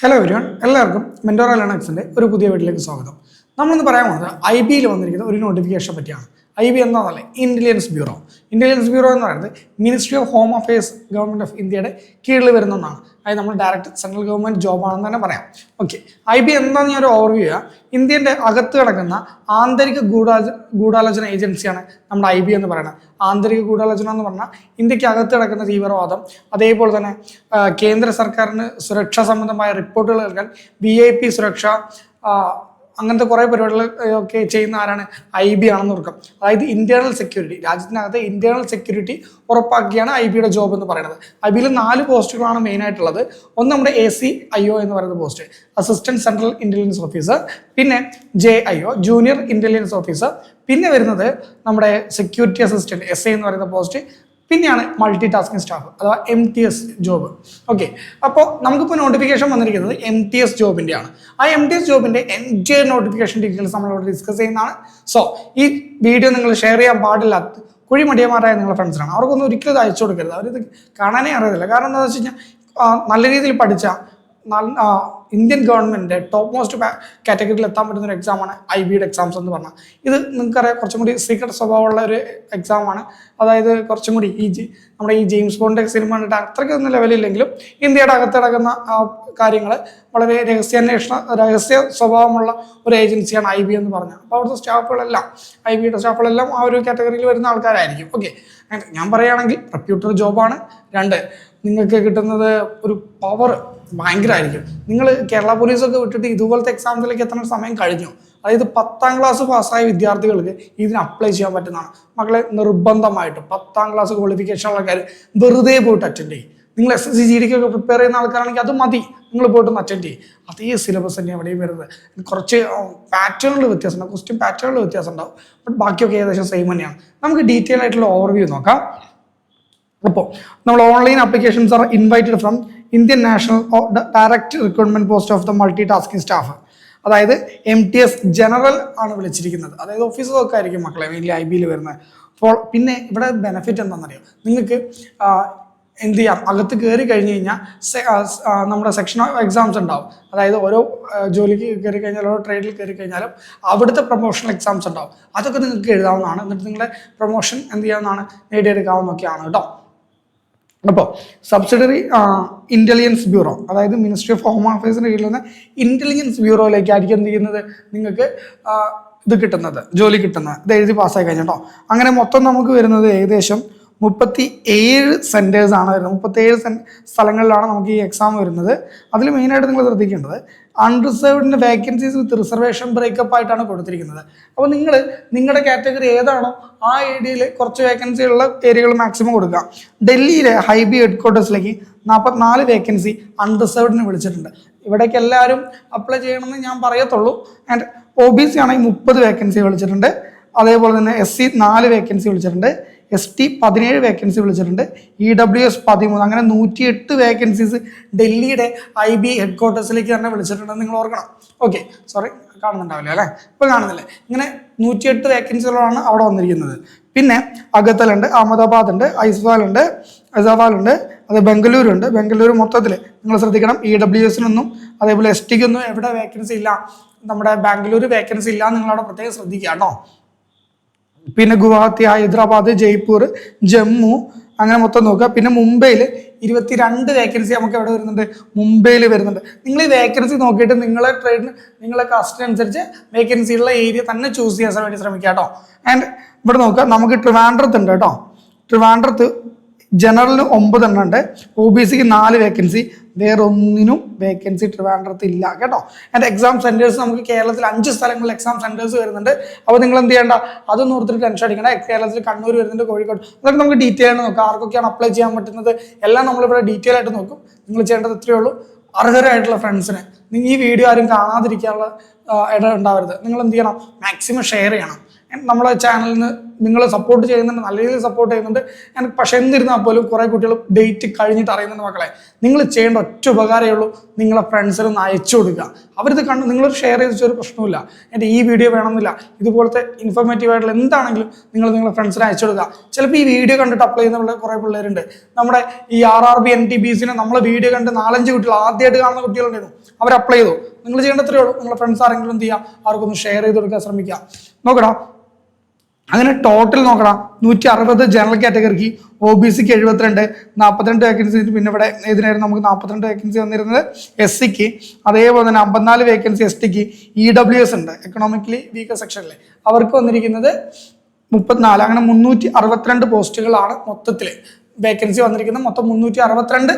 Hello everyone എല്ലാവർക്കും മെൻഡോറ ലെണക്സിന്റെ ഒരു പുതിയ വീട്ടിലേക്ക് സ്വാഗതം. നമ്മളിന്ന് പറയാൻ പോകുന്നത് ഐ ബിയിൽ വന്നിരിക്കുന്ന ഒരു നോട്ടിഫിക്കേഷൻ പറ്റിയാണ്. ഐ ബി എന്താണെന്നല്ലേ ഇന്റലിജൻസ് ബ്യൂറോ ഇന്റലിജൻസ് ബ്യൂറോ എന്ന് പറയുന്നത് ministry of home affairs government of ഇന്ത്യയുടെ കീഴിൽ വരുന്ന ഒന്നാണ് അതായത് നമ്മൾ ഡയറക്റ്റ് സെൻട്രൽ ഗവൺമെന്റ് ജോബ് ആണെന്ന് തന്നെ പറയാം. ഓക്കെ ഐ ബി എന്താണെന്ന് ഞാൻ ഒരു ഓവർവ്യൂ ചെയ്യുക ഇന്ത്യന്റെ അകത്ത് കിടക്കുന്ന ആന്തരിക ഗൂഢാലോചന ഗൂഢാലോചന ഏജൻസിയാണ് നമ്മുടെ ഐ ബി എന്ന് പറയുന്നത്. ആന്തരിക ഗൂഢാലോചന എന്ന് പറഞ്ഞാൽ ഇന്ത്യയ്ക്ക് അകത്ത് കിടക്കുന്ന തീവ്രവാദം അതേപോലെ തന്നെ കേന്ദ്ര സർക്കാരിന് സുരക്ഷാ സംബന്ധമായ റിപ്പോർട്ടുകൾ നൽകാൻ വി ഐ പി സുരക്ഷ അങ്ങനത്തെ കുറേ പരിപാടികൾ ഒക്കെ ചെയ്യുന്ന ആരാണ്? ഐ ബി ആണെന്ന് ഓർക്കാം. അതായത് ഇന്റേണൽ സെക്യൂരിറ്റി രാജ്യത്തിനകത്തെ ഇന്റേണൽ സെക്യൂരിറ്റി ഉറപ്പാക്കിയാണ് ഐ ബിയുടെ ജോബ് എന്ന് പറയുന്നത്. ഐ ബിയിൽ നാല് പോസ്റ്റുകളാണ് മെയിൻ ആയിട്ടുള്ളത്. ഒന്ന് നമ്മുടെ എ സി ഐ ഒ എന്ന് പറയുന്ന post assistant central intelligence officer പിന്നെ J I O junior intelligence officer പിന്നെ വരുന്നത് നമ്മുടെ സെക്യൂരിറ്റി അസിസ്റ്റന്റ് എസ് ഐ എന്ന് പറയുന്ന പോസ്റ്റ് പിന്നെയാണ് മൾട്ടി ടാസ്കിങ് സ്റ്റാഫ് അഥവാ M T S job okay അപ്പോൾ നമുക്കിപ്പോൾ നോട്ടിഫിക്കേഷൻ വന്നിരിക്കുന്നത് എം ടി എസ് ജോബിന്റെയാണ് ആ എം ടി എസ് ജോബിന്റെ എന്റെ നോട്ടിഫിക്കേഷൻ ഡീറ്റെയിൽസ് നമ്മളിവിടെ ഡിസ്കസ് ചെയ്യുന്നതാണ്. സോ ഈ വീഡിയോ നിങ്ങൾ ഷെയർ ചെയ്യാൻ പാടില്ലാത്ത കുഴിമടിയന്മാരായ നിങ്ങളുടെ ഫ്രണ്ട്സിനാണ് അവർക്കൊന്നും ഒരിക്കലും അയച്ചു കൊടുക്കരുത്. അവരിത് കാണാനേ അറിയത്തില്ല. കാരണം എന്താണെന്ന് വെച്ച് കഴിഞ്ഞാൽ നല്ല രീതിയിൽ പഠിച്ച ഇന്ത്യൻ ഗവൺമെന്റ് ടോപ്പ് മോസ്റ്റ് കാറ്റഗറിയിൽ എത്താൻ പറ്റുന്ന ഒരു എക്സാമാണ് ഐ ബിയുടെ എക്സാംസ് എന്ന് പറഞ്ഞാൽ. ഇത് നിങ്ങൾക്കറിയാം കുറച്ചും കൂടി സീക്രട്ട് സ്വഭാവമുള്ള ഒരു എക്സാമാണ് അതായത് കുറച്ചും കൂടി ഈ ജി- നമ്മുടെ ഈ ജെയിംസ് ബോണ്ട് സിനിമ കണ്ടിട്ട് അത്രയ്ക്കൊന്നും ലെവലില്ലെങ്കിലും ഇന്ത്യയുടെ അകത്ത് നടക്കുന്ന കാര്യങ്ങൾ വളരെ രഹസ്യാന്വേഷണ രഹസ്യ സ്വഭാവമുള്ള ഒരു ഏജൻസിയാണ് ഐ ബി എന്ന് പറഞ്ഞത് അപ്പോൾ അവിടുത്തെ സ്റ്റാഫുകളെല്ലാം ഐ ബിയുടെ സ്റ്റാഫുകളെല്ലാം ആ ഒരു കാറ്റഗറിയിൽ വരുന്ന ആൾക്കാരായിരിക്കും. ഓക്കെ ഞാൻ പറയുകയാണെങ്കിൽ റെപ്യൂട്ടർ ജോബാണ് രണ്ട് നിങ്ങൾക്ക് കിട്ടുന്നത് ഒരു പവർ ഭയങ്കരമായിരിക്കും നിങ്ങൾ കേരള പോലീസൊക്കെ വിട്ടിട്ട് ഇതുപോലത്തെ എക്സാമിലേക്ക് എത്തുന്ന സമയം കഴിഞ്ഞു. അതായത് പത്താം ക്ലാസ് പാസ്സായ വിദ്യാർത്ഥികൾക്ക് ഇതിന് അപ്ലൈ ചെയ്യാൻ പറ്റുന്നതാണ്. മക്കളെ നിർബന്ധമായിട്ട് പത്താം ക്ലാസ് ക്വാളിഫിക്കേഷൻ ഉള്ള കാര്യം വെറുതെ പോയിട്ട് അറ്റൻഡ് ചെയ്യും. നിങ്ങൾ എസ് എസ് സി ജി ഡിക്കൊക്കെ പ്രിപ്പയർ ചെയ്യുന്ന ആൾക്കാരാണെങ്കിൽ അത് മതി. നിങ്ങൾ പോയിട്ടൊന്ന് അറ്റൻഡ് ചെയ്യും. അതേ സിലബസ് തന്നെ എവിടെയും വരുന്നത്. കുറച്ച് പാറ്റേണുകൾ വ്യത്യാസമുണ്ടാവും ക്വസ്റ്റ്യൻ പാറ്റേണിൽ വ്യത്യാസം ഉണ്ടാവും. ബട്ട് ബാക്കിയൊക്കെ ഏകദേശം സെയിം തന്നെയാണ്. നമുക്ക് ഡീറ്റെയിൽ ആയിട്ടുള്ള ഓവർവ്യൂ നോക്കാം. അപ്പോൾ നമ്മൾ online applications are invited from Indian national direct recruitment post of the multi tasking staff അതായത് എം ടി എസ് ജനറൽ ആണ് വിളിച്ചിരിക്കുന്നത്. അതായത് ഓഫീസൊക്കെ ആയിരിക്കും മക്കളെ മെയിൻലി ഐ ബിയിൽ വരുന്നത് അപ്പോൾ പിന്നെ ഇവിടെ ബെനിഫിറ്റ് എന്താണെന്നറിയോ? നിങ്ങൾക്ക് എന്ത് ചെയ്യാം? അകത്ത് കയറി കഴിഞ്ഞ് കഴിഞ്ഞാൽ നമ്മുടെ സെക്ഷൻ എക്സാംസ് ഉണ്ടാവും. അതായത് ഓരോ ജോലിക്ക് കയറി കഴിഞ്ഞാൽ ഓരോ ട്രേഡിൽ കയറി കഴിഞ്ഞാലും അവിടുത്തെ പ്രൊമോഷണൽ എക്സാംസ് ഉണ്ടാവും. അതൊക്കെ നിങ്ങൾക്ക് എഴുതാവുന്നതാണ്. എന്നിട്ട് നിങ്ങളുടെ പ്രൊമോഷൻ എന്ത് ചെയ്യാവുന്നതാണ്? നേടിയെടുക്കാവുന്നൊക്കെയാണ് കേട്ടോ. അപ്പോൾ സബ്സിഡറി ഇന്റലിജൻസ് ബ്യൂറോ അതായത് മിനിസ്ട്രി ഓഫ് ഹോം അഫയേഴ്സിന് കീഴിൽ നിന്ന് ഇന്റലിജൻസ് ബ്യൂറോയിലേക്കായിരിക്കും എന്ത് ചെയ്യുന്നത്? നിങ്ങൾക്ക് ഇത് കിട്ടുന്നത് ജോലി കിട്ടുന്നത്. ഇത് എഴുതി പാസ്സായി കഴിഞ്ഞിട്ടോ അങ്ങനെ മൊത്തം നമുക്ക് വരുന്നത് ഏകദേശം മുപ്പത്തി ഏഴ് സെന്റേഴ്സാണ് വരുന്നത്. മുപ്പത്തി ഏഴ് സ്ഥലങ്ങളിലാണ് നമുക്ക് ഈ എക്സാം വരുന്നത്. അതിൽ മെയിനായിട്ട് നിങ്ങൾ ശ്രദ്ധിക്കേണ്ടത് അൺറിസർവ്ഡിന്റെ വേക്കൻസീസ് വിത്ത് റിസർവേഷൻ ബ്രേക്കപ്പ് ആയിട്ടാണ് കൊടുത്തിരിക്കുന്നത്. അപ്പോൾ നിങ്ങൾ നിങ്ങളുടെ കാറ്റഗറി ഏതാണോ ആ ഏരിയയിൽ കുറച്ച് വേക്കൻസി ഉള്ള ഏരിയകൾ മാക്സിമം കൊടുക്കുക. ഡൽഹിയിലെ ഹൈബി ഹെഡ് ക്വാർട്ടേഴ്സിലേക്ക് നാൽപ്പത്തിനാല് വേക്കൻസി അൺറിസർവ്ഡിന് വിളിച്ചിട്ടുണ്ട്. ഇവിടേക്ക് എല്ലാവരും അപ്ലൈ ചെയ്യണമെന്ന് ഞാൻ പറയത്തുള്ളൂ. ആൻഡ് ഒ ബി സി ആണെങ്കിൽ മുപ്പത് വേക്കൻസി വിളിച്ചിട്ടുണ്ട്. അതേപോലെ തന്നെ എസ് സി നാല് വേക്കൻസി വിളിച്ചിട്ടുണ്ട്. എസ് ടി പതിനേഴ് വേക്കൻസി വിളിച്ചിട്ടുണ്ട്. ഇ ഡബ്ല്യു എസ് പതിമൂന്ന് അങ്ങനെ നൂറ്റിയെട്ട് വേക്കൻസീസ് ഡൽഹിയുടെ ഐ ബി ഹെഡ് ക്വാർട്ടേഴ്സിലേക്ക് തന്നെ വിളിച്ചിട്ടുണ്ടെന്ന് നിങ്ങൾ ഓർക്കണം. ഓക്കെ സോറി കാണുന്നുണ്ടാവില്ല അല്ലേ? ഇപ്പോൾ കാണുന്നില്ലേ? ഇങ്ങനെ നൂറ്റിയെട്ട് വേക്കൻസികളാണ് അവിടെ വന്നിരിക്കുന്നത്. പിന്നെ അഗത്തലുണ്ട് അഹമ്മദാബാദ് ഉണ്ട് ഐസ്വാൽ ഉണ്ട് അത് ബംഗളൂരു ഉണ്ട് ബംഗളൂരു മൊത്തത്തിൽ നിങ്ങൾ ശ്രദ്ധിക്കണം ഇ ഡബ്ല്യു എസിനൊന്നും അതേപോലെ എസ് ടിക്കൊന്നും എവിടെ വേക്കൻസി ഇല്ല. നമ്മുടെ ബാംഗ്ലൂർ വേക്കൻസി ഇല്ല നിങ്ങൾ അവിടെ പ്രത്യേകം ശ്രദ്ധിക്കുക കേട്ടോ. പിന്നെ ഗുവാഹത്തി ഹൈദരാബാദ് ജയ്പൂർ ജമ്മു അങ്ങനെ മൊത്തം നോക്കുക. പിന്നെ മുംബൈയിൽ ഇരുപത്തിരണ്ട് വേക്കൻസി നമുക്ക് എവിടെ വരുന്നുണ്ട്? മുംബൈയിൽ വരുന്നുണ്ട്. നിങ്ങൾ ഈ വേക്കൻസി നോക്കിയിട്ട് നിങ്ങളെ ട്രേഡിന് നിങ്ങളെ കാസ്റ്റിനനുസരിച്ച് വേക്കൻസി ഉള്ള ഏരിയ തന്നെ ചൂസ് ചെയ്യാൻ വേണ്ടി ശ്രമിക്കുക കേട്ടോ. ആൻഡ് ഇവിടെ നോക്കുക നമുക്ക് ട്രിവാൻഡ്രത്ത് ഉണ്ട് കേട്ടോ. ട്രിവാൻഡ്രത്ത് ജനറലിന് ഒമ്പത് എണ്ണം ഉണ്ട്. ഒ ബി സിക്ക് നാല് വേക്കൻസി വേറെ ഒന്നിനും വേക്കൻസി ട്രിവാൻഡ്രത്ത് ഇല്ല കേട്ടോ? ആൻഡ് എക്സാം സെന്റേഴ്സ് നമുക്ക് കേരളത്തിൽ അഞ്ച് സ്ഥലങ്ങളിൽ എക്സാം സെന്റേഴ്സ് വരുന്നുണ്ട്. അപ്പോൾ നിങ്ങൾ എന്ത് ചെയ്യേണ്ട? അതൊന്നും ഓർത്തിട്ട് ടെൻഷൻ അടിക്കണ്ട. കേരളത്തിൽ കണ്ണൂർ വരുന്നുണ്ട് കോഴിക്കോട്. അതൊക്കെ നമുക്ക് ഡീറ്റെയിൽ ആയിട്ട് നോക്കാം. ആർക്കൊക്കെയാണ് അപ്ലൈ ചെയ്യാൻ പറ്റുന്നത്? എല്ലാം നമ്മളിവിടെ ഡീറ്റെയിൽ ആയിട്ട് നോക്കും. നിങ്ങൾ ചെയ്യേണ്ടത് ഇത്രയേ ഉള്ളൂ. അർഹരായിട്ടുള്ള ഫ്രണ്ട്സിനെ നിങ്ങൾ ഈ വീഡിയോ ആരും കാണാതിരിക്കാനുള്ള ഇട ഉണ്ടാവരുത്. നിങ്ങൾ എന്ത് ചെയ്യണം? മാക്സിമം ഷെയർ ചെയ്യണം. നമ്മളെ ചാനലിന് നിങ്ങൾ സപ്പോർട്ട് ചെയ്യുന്നുണ്ട് നല്ല രീതിയിൽ സപ്പോർട്ട് ചെയ്യുന്നുണ്ട്. ഞാൻ പക്ഷേ എന്നിരുന്നാൽ പോലും കുറേ കുട്ടികൾ ഡേറ്റ് കഴിഞ്ഞിട്ട് അറിയുന്നുണ്ട് മക്കളെ. നിങ്ങൾ ചെയ്യേണ്ട ഒറ്റ ഉപകാരമേ ഉള്ളൂ നിങ്ങളെ ഫ്രണ്ട്സിനൊന്ന് അയച്ചു കൊടുക്കുക. അവരിത് കണ്ട് നിങ്ങൾ ഷെയർ ചെയ്ത് ഒരു പ്രശ്നമില്ല എന്റെ ഈ വീഡിയോ വേണമെന്നില്ല. ഇതുപോലത്തെ ഇൻഫോർമേറ്റീവ് ആയിട്ടുള്ള എന്താണെങ്കിലും നിങ്ങൾ നിങ്ങളുടെ ഫ്രണ്ട്സിന് അയച്ചു കൊടുക്കുക. ചിലപ്പോൾ ഈ വീഡിയോ കണ്ടിട്ട് അപ്ലൈ ചെയ്യുന്ന കുറേ പിള്ളേരുണ്ട്. നമ്മുടെ ഈ R R B N T B സിനെ നമ്മളെ വീഡിയോ കണ്ട് നാലഞ്ച് കുട്ടികൾ ആദ്യമായിട്ട് കാണുന്ന കുട്ടികളുണ്ടായിരുന്നു. അവർ അപ്ലൈ ചെയ്തു. നിങ്ങൾ ചെയ്യേണ്ടത്രയേ ഉള്ളൂ. നിങ്ങളുടെ ഫ്രണ്ട്സ് ആരെങ്കിലും എന്ത് ചെയ്യുക? അവർക്കൊന്ന് ഷെയർ ചെയ്ത് കൊടുക്കാൻ ശ്രമിക്കുക. നോക്കടാ അങ്ങനെ ടോട്ടൽ നോക്കണം നൂറ്റി അറുപത് ജനറൽ കാറ്റഗറിക്ക് ഒ ബി സിക്ക് എഴുപത്തിരണ്ട് നാൽപ്പത്തിരണ്ട് വേക്കൻസി പിന്നെ ഇവിടെ ഇതിനായിരുന്നു നമുക്ക് നാൽപ്പത്തിരണ്ട് വേക്കൻസി വന്നിരുന്നത് എസ് സിക്ക് അതേപോലെ തന്നെ അമ്പത്തിനാല് വേക്കൻസി എസ് ടിക്ക് ഇ ഡബ്ല്യു എസ് ഉണ്ട് എക്കണോമിക്കലി വീക്കർ സെക്ഷനിൽ അവർക്ക് വന്നിരിക്കുന്നത് മുപ്പത്തിനാല് അങ്ങനെ മുന്നൂറ്റി അറുപത്തിരണ്ട് പോസ്റ്റുകളാണ് മൊത്തത്തിൽ വേക്കൻസി വന്നിരിക്കുന്നത് മൊത്തം മുന്നൂറ്റി അറുപത്തിരണ്ട്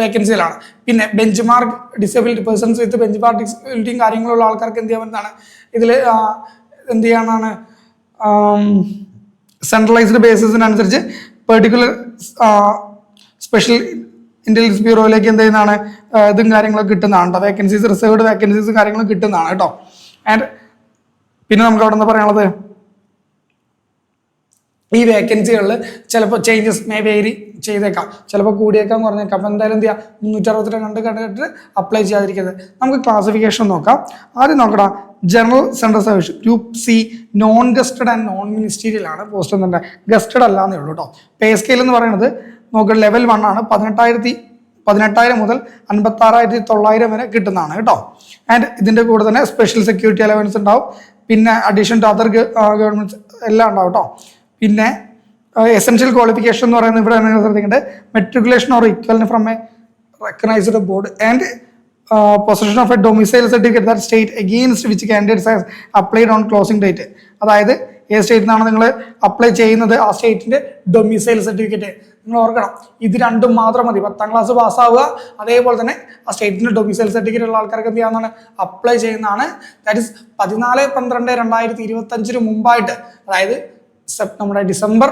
വേക്കൻസികളാണ് പിന്നെ bench mark disability persons with bench mark ഡിസബിലിറ്റിയും കാര്യങ്ങളുള്ള ആൾക്കാർക്ക് എന്ത് ചെയ്യാൻ പറ്റുന്നതാണ്? ഇതിൽ എന്ത് ചെയ്യാനാണ്? സെൻട്രലൈസ്ഡ് ബേസിസിനനുസരിച്ച് പെർട്ടിക്കുലർ സ്പെഷ്യൽ ഇന്റലിജൻസ് ബ്യൂറോയിലേക്ക് എന്ത് ചെയ്യുന്നതാണ് ഇതും കാര്യങ്ങളൊക്കെ കിട്ടുന്നതാണ് കേട്ടോ വേക്കൻസീസ് റിസർവ്ഡ് വേക്കൻസീസും കാര്യങ്ങളും കിട്ടുന്നതാണ് കേട്ടോ ആൻഡ് പിന്നെ നമുക്ക് അവിടെ എന്താ പറയാനുള്ളത്? ഈ വേക്കൻസികളിൽ ചിലപ്പോൾ ചേഞ്ചസ് മേ വേരി ചെയ്തേക്കാം. ചിലപ്പോൾ കൂടിയേക്കാം കുറഞ്ഞേക്കാം അപ്പോൾ എന്തായാലും എന്ത് ചെയ്യുക മുന്നൂറ്റി അറുപത്തിരണ്ട് കണ്ടിട്ട് അപ്ലൈ ചെയ്യാതിരിക്കരുത്. നമുക്ക് ക്ലാസിഫിക്കേഷൻ നോക്കാം. ആദ്യം നോക്കടാ general central service group C non gazetted and non ministerial ആണ് പോസ്റ്റ് എന്നുണ്ട് ഗസ്റ്റഡ് അല്ലാന്നേ ഉള്ളൂ കേട്ടോ പേ സ്കെയിൽ എന്ന് പറയുന്നത് നമുക്ക് ലെവൽ വൺ ആണ്. പതിനെട്ടായിരത്തി പതിനെട്ടായിരം മുതൽ അൻപത്താറായിരത്തി തൊള്ളായിരം വരെ കിട്ടുന്നതാണ് കേട്ടോ ആൻഡ് ഇതിന്റെ കൂടെ തന്നെ സ്പെഷ്യൽ സെക്യൂരിറ്റി അലവൻസ് ഉണ്ടാവും. പിന്നെ അഡീഷൻ ടു അതർ ഗവൺമെന്റ് എല്ലാം ഉണ്ടാവും കേട്ടോ പിന്നെ എസെൻഷ്യൽ ക്വാളിഫിക്കേഷൻ എന്ന് പറയുന്നത് ഇവിടെ ശ്രദ്ധിക്കേണ്ടത്. Matriculation or ഇക്വലിന് from a recognised board and possession of a domicile certificate that state against which candidates has applied on closing date അതായത് ഏത് സ്റ്റേറ്റിൽ നിന്നാണ് നിങ്ങൾ അപ്ലൈ ചെയ്യുന്നത് ആ സ്റ്റേറ്റിന്റെ ഡൊമിസൈൽ സർട്ടിഫിക്കറ്റ് നിങ്ങൾ ഓർക്കണം ഇത് രണ്ടും മാത്രം മതി. പത്താം ക്ലാസ് പാസ്സാവുക അതേപോലെ തന്നെ ആ സ്റ്റേറ്റിന്റെ ഡൊമിസൈൽ സർട്ടിഫിക്കറ്റ് ഉള്ള ആൾക്കാർക്ക് എന്ത് ചെയ്യാവുന്നതാണ്? അപ്ലൈ ചെയ്യുന്നതാണ്. ദാറ്റ് ഇസ് പതിനാല് പന്ത്രണ്ട് രണ്ടായിരത്തി ഇരുപത്തി അഞ്ചിന് മുമ്പായിട്ട് അതായത് നമ്മുടെ ഡിസംബർ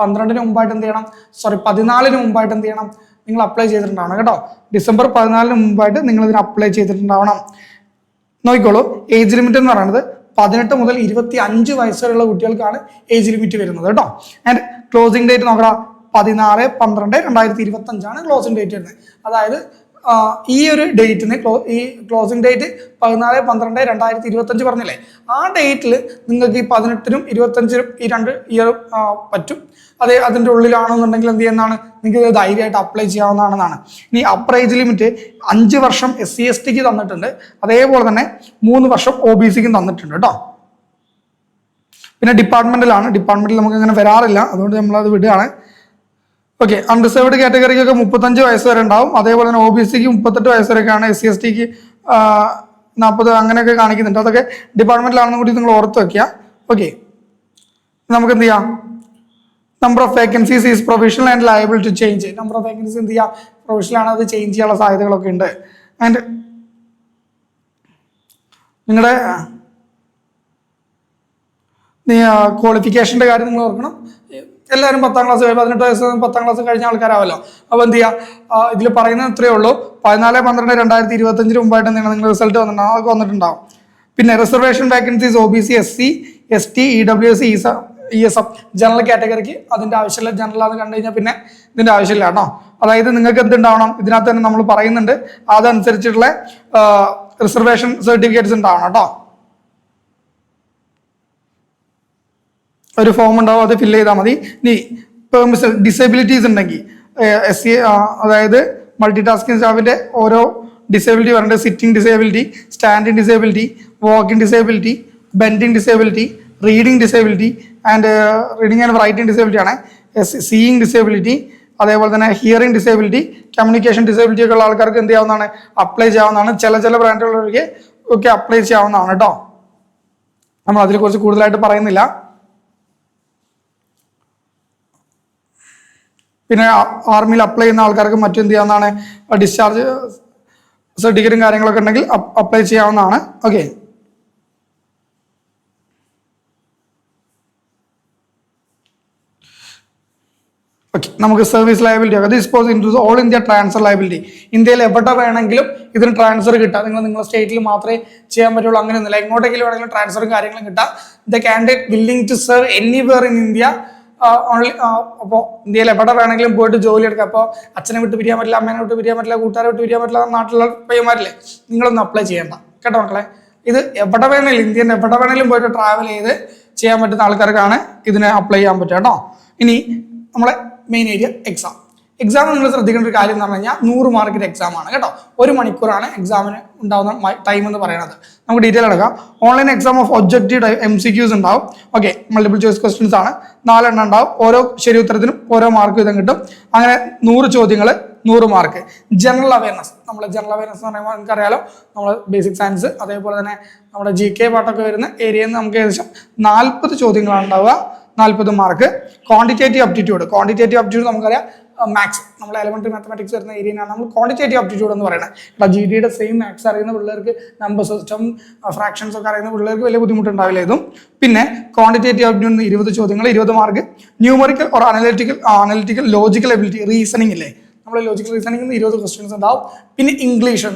പന്ത്രണ്ടിന് മുമ്പായിട്ട് എന്ത് ചെയ്യണം? സോറി പതിനാലിന് മുമ്പായിട്ട് എന്ത് ചെയ്യണം? നിങ്ങൾ അപ്ലൈ ചെയ്തിട്ടുണ്ടാവണം കേട്ടോ. ഡിസംബർ പതിനാലിന് മുമ്പായിട്ട് നിങ്ങൾ ഇതിന് അപ്ലൈ ചെയ്തിട്ടുണ്ടാവണം. നോക്കിക്കോളൂ ഏജ് ലിമിറ്റ് എന്ന് പറയുന്നത് പതിനെട്ട് മുതൽ ഇരുപത്തി അഞ്ച് വയസ്സ് കുട്ടികൾക്കാണ് ഏജ് ലിമിറ്റ് വരുന്നത് കേട്ടോ. ആൻഡ് ക്ലോസിംഗ് ഡേറ്റ് നോക്കാം പതിനാല് പന്ത്രണ്ട് രണ്ടായിരത്തി ഇരുപത്തി അഞ്ചാണ് ക്ലോസിംഗ് ഡേറ്റ് വരുന്നത്. അതായത് ഈ ഒരു ഡേറ്റിന് ക്ലോ ഈ ക്ലോസിംഗ് ഡേറ്റ് പതിനാല് പന്ത്രണ്ട് രണ്ടായിരത്തി ഇരുപത്തഞ്ച് പറഞ്ഞില്ലേ? ആ ഡേറ്റിൽ നിങ്ങൾക്ക് ഈ പതിനെട്ടിനും ഇരുപത്തഞ്ചിനും ഈ രണ്ട് ഇയർ പറ്റും. അതേ അതിന്റെ ഉള്ളിലാണെന്നുണ്ടെങ്കിൽ എന്ത് ചെയ്യുന്നതാണ്? നിങ്ങൾക്ക് ഇത് ധൈര്യമായിട്ട് അപ്ലൈ ചെയ്യാവുന്നതാണെന്നാണ്. ഇനി ഏജ് ലിമിറ്റ് അഞ്ച് വർഷം എസ് സി എസ് ടിക്ക് തന്നിട്ടുണ്ട്. അതേപോലെ തന്നെ മൂന്ന് വർഷം ഒ ബി സിക്കും തന്നിട്ടുണ്ട് കേട്ടോ. പിന്നെ ഡിപ്പാർട്ട്മെന്റിലാണ് ഡിപ്പാർട്ട്മെന്റിൽ നമുക്ക് അങ്ങനെ വരാറില്ല. അതുകൊണ്ട് നമ്മൾ അത് വിടുകയാണ്. ഓക്കെ അൺഡിസേർവ്ഡ് കാറ്റഗറിക്കൊക്കെ മുപ്പത്തഞ്ച് വയസ്സ് വരെ ഉണ്ടാവും. അതേപോലെ തന്നെ ഒ ബി സിക്ക് മുപ്പത്തെട്ട് വയസ്സ് വരെയൊക്കെയാണ് എസ് സി എസ് ടിക്ക് നാൽപ്പത് അങ്ങനെയൊക്കെ കാണിക്കുന്നുണ്ട്. അതൊക്കെ ഡിപ്പാർട്ട്മെന്റിലാണെന്ന് കൂടി നിങ്ങൾ ഓർത്ത് വെക്കുക. ഓക്കെ നമുക്ക് എന്ത് ചെയ്യാം? Number of vacancies is professional and liable to change number of vacancies എന്ത് ചെയ്യാം? പ്രൊഫഷണൽ ആണ്. അത് ചേഞ്ച് ചെയ്യാനുള്ള സാധ്യതകളൊക്കെ ഉണ്ട്. ആൻഡ് നിങ്ങളുടെ ക്വാളിഫിക്കേഷന്റെ കാര്യം നിങ്ങൾ ഓർക്കണം. എല്ലാവരും പത്താം ക്ലാസ് പതിനെട്ട് വയസ്സ് പത്താം ക്ലാസ് കഴിഞ്ഞ ആൾക്കാരാവല്ലോ. അപ്പോൾ എന്ത് ചെയ്യുക ഇതിൽ പറയുന്നത് ഇത്രയേ ഉള്ളൂ. പതിനാല് പന്ത്രണ്ട് രണ്ടായിരത്തി ഇരുപത്തഞ്ചിന് മുമ്പായിട്ട് നിങ്ങൾ നിങ്ങൾ റിസൾട്ട് വന്നിട്ടുണ്ടാവും. അതൊക്കെ വന്നിട്ടുണ്ടാവും. പിന്നെ reservation vacancies O B C S C S T E W S E E S F general കാറ്റഗറിക്ക് അതിന്റെ ആവശ്യമില്ല. ജനറൽ ആണെന്ന് കണ്ടു കഴിഞ്ഞാൽ പിന്നെ ഇതിന്റെ ആവശ്യമില്ല കേട്ടോ. അതായത് നിങ്ങൾക്ക് എന്തുണ്ടാവണം? ഇതിനകത്ത് തന്നെ നമ്മൾ പറയുന്നുണ്ട്. അതനുസരിച്ചിട്ടുള്ള റിസർവേഷൻ സർട്ടിഫിക്കറ്റ്സ് ഉണ്ടാവണം കേട്ടോ. ഒരു ഫോം ഉണ്ടാവും അത് ഫില്ല് ചെയ്താൽ മതി. ഇനി പെർമിഷൻ ഡിസബിലിറ്റീസ് ഉണ്ടെങ്കിൽ എസ് സി അതായത് മൾട്ടി ടാസ്കിംഗ് സ്റ്റാഫിന്റെ ഓരോ ഡിസബിലിറ്റി വരേണ്ടത് sitting disability standing disability walking disability bending disability reading disability and reading and writing disability ആണ്. സീയിങ് ഡിസേബിലിറ്റി അതേപോലെ തന്നെ ഹിയറിംഗ് ഡിസേബിലിറ്റി കമ്മ്യൂണിക്കേഷൻ ഡിസേബിലിറ്റി ഒക്കെ ഉള്ള ആൾക്കാർക്ക് എന്ത് ചെയ്യാവുന്നതാണ്? അപ്ലൈ ചെയ്യാവുന്നതാണ്. ചില ചില ബ്രാൻഡുകളിലേക്ക് ഒക്കെ അപ്ലൈ ചെയ്യാവുന്നതാണ് കേട്ടോ നമ്മൾ അതിനെക്കുറിച്ച് കൂടുതലായിട്ട് പറയുന്നില്ല. പിന്നെ ആർമിയിൽ അപ്ലൈ ചെയ്യുന്ന ആൾക്കാർക്ക് മറ്റെന്ത് ചെയ്യാവുന്നതാണ്? ഡിസ്ചാർജ് സർട്ടിഫിക്കറ്റും കാര്യങ്ങളൊക്കെ ഉണ്ടെങ്കിൽ അപ്ലൈ ചെയ്യാവുന്നതാണ്. ഓക്കെ ഓക്കെ നമുക്ക് സർവീസ് ലയബിലിറ്റി ഒക്കെ dispose in all India transfer liability ഇന്ത്യയിൽ എവിടെ വേണമെങ്കിലും ഇതിന് ട്രാൻസ്ഫർ കിട്ടാം. നിങ്ങൾ നിങ്ങളുടെ സ്റ്റേറ്റിൽ മാത്രമേ ചെയ്യാൻ പറ്റുള്ളൂ. അങ്ങനെയൊന്നുമില്ല. എങ്ങോട്ടെങ്കിലും വേണമെങ്കിലും ട്രാൻസ്ഫറും കാര്യങ്ങളും കിട്ടാം. The candidate willing to serve anywhere in India only അപ്പോൾ ഇന്ത്യയിൽ എവിടെ വേണമെങ്കിലും പോയിട്ട് ജോലി എടുക്കാം. അപ്പോൾ അച്ഛനെ വിട്ട് പിരിയാൻ പറ്റില്ല അമ്മേനെ വിട്ട് പിരിയാൻ പറ്റില്ല കൂട്ടുകാരെ വിട്ട് പിരിയാൻ പറ്റില്ല നാട്ടിലുള്ള പയ്യന്മാരില്ലേ നിങ്ങളൊന്നും അപ്ലൈ ചെയ്യേണ്ട. കേട്ടോ മക്കളെ? ഇത് എവിടെ വേണമെങ്കിലും ഇന്ത്യയിൽ എവിടെ വേണമെങ്കിലും പോയിട്ട് ട്രാവൽ ചെയ്ത് ചെയ്യാൻ പറ്റുന്ന ആൾക്കാർക്കാണ് ഇതിനെ അപ്ലൈ ചെയ്യാൻ പറ്റുക കേട്ടോ. ഇനി നമ്മളെ മെയിൻ ഏരിയ എക്സാം എക്സാം നിങ്ങൾ ശ്രദ്ധിക്കേണ്ട ഒരു കാര്യം എന്ന് പറഞ്ഞു കഴിഞ്ഞാൽ നൂറ് മാർക്കിന്റെ എക്സാമാണ് കേട്ടോ. ഒരു മണിക്കൂറാണ് എക്സാമിന് ഉണ്ടാകുന്ന ടൈം എന്ന് പറയുന്നത്. നമുക്ക് ഡീറ്റെയിൽ എടുക്കാം. Online exam of objective M C Qs ഉണ്ടാവും. ഓക്കെ മൾട്ടിപ്പിൾ ചോയ്സ് ക്വസ്റ്റ്യൻസ് ആണ്. നാലെണ്ണം ഉണ്ടാവും. ഓരോ ശരി ഉത്തരത്തിനും ഓരോ മാർക്ക് വീതം കിട്ടും. അങ്ങനെ നൂറ് ചോദ്യങ്ങൾ നൂറ് മാർക്ക് ജനറൽ അവയർനെസ് നമ്മൾ ജനറൽ അവയർനെസ് എന്ന് പറയുമ്പോൾ നമുക്കറിയാലോ നമ്മൾ ബേസിക് സയൻസ് അതേപോലെ തന്നെ നമ്മുടെ ജി കെ പാട്ടൊക്കെ വരുന്ന ഏരിയയിൽ നിന്ന് നമുക്ക് ഏകദേശം നാൽപ്പത് ചോദ്യങ്ങളാണ് ഉണ്ടാവുക. നാൽപ്പത് mark quantitative aptitude quantitative aptitude നമുക്കറിയാം. മാത്സ് നമ്മൾ എലമെന്ററി മാത്തമാറ്റിക്സ് വരുന്ന ഏരിയയാണ് നമ്മൾ ക്വാണ്ടിറ്റേറ്റീവ് ആപ്റ്റിറ്റ്യൂഡ് എന്ന് പറയുന്നത്. ഇവിടെ ജി ഡിയുടെ സെയിം മാത്സ് അറിയുന്ന പിള്ളേർക്ക് നമ്പർ സിസ്റ്റം ഫ്രാക്ഷൻസ് ഒക്കെ അറിയുന്ന പിള്ളേർക്ക് വലിയ ബുദ്ധിമുട്ടുണ്ടാവില്ല ഇതും. പിന്നെ ക്വാണ്ടിറ്റേറ്റീവ് ആപ്റ്റിറ്റ്യൂഡ് ഇരുപത് ചോദ്യങ്ങൾ ഇരുപത് mark numerical or analytical analytical logical ability reasoning ഇല്ലേ? നമ്മൾ ലോജിക്കൽ റീസണിംഗ് ഇരുപത് ക്വസ്റ്റ്യൻസ് ഉണ്ടാവും. പിന്നെ ഇംഗ്ലീഷ്